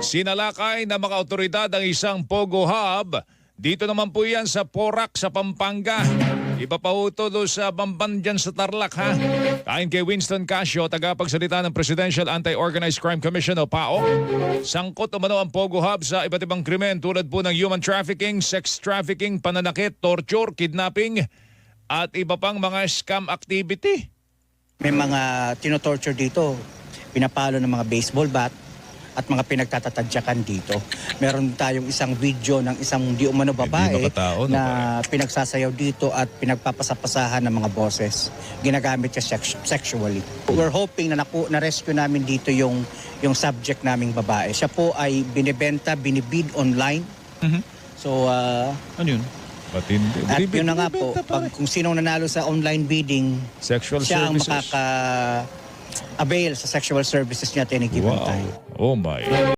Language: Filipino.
Sinalakay ng mga otoridad ang isang Pogo Hub. Dito naman po yan sa Porac sa Pampanga. Iba pa ho ito doon sa Bamban dyan sa Tarlac ha. Kain kay Winston Casio, tagapagsalita ng Presidential Anti-Organized Crime Commission o PAO. Sangkot umano ang Pogo Hub sa iba't ibang krimen tulad po ng human trafficking, sex trafficking, pananakit, torture, kidnapping at iba pang mga scam activity. May mga tinotorture dito, pinapalo ng mga baseball bat at mga pinagtatatadyakan dito. Meron tayong isang video ng isang di umano babae makatao, no, na pinagsasayaw dito at pinagpapasapasahan ng mga boses. Ginagamit siya sex- sexually. We're hoping na naku, na-rescue namin dito yung, yung subject naming babae. Siya po ay binibenta, binibid online. So, uh, Ano yun? Matindi. at yun na nga po, pag, kung sinong nanalo sa online bidding, Sexual siya ang services. Makaka-avail sa sexual services niya at any given Wow. time. Oh my.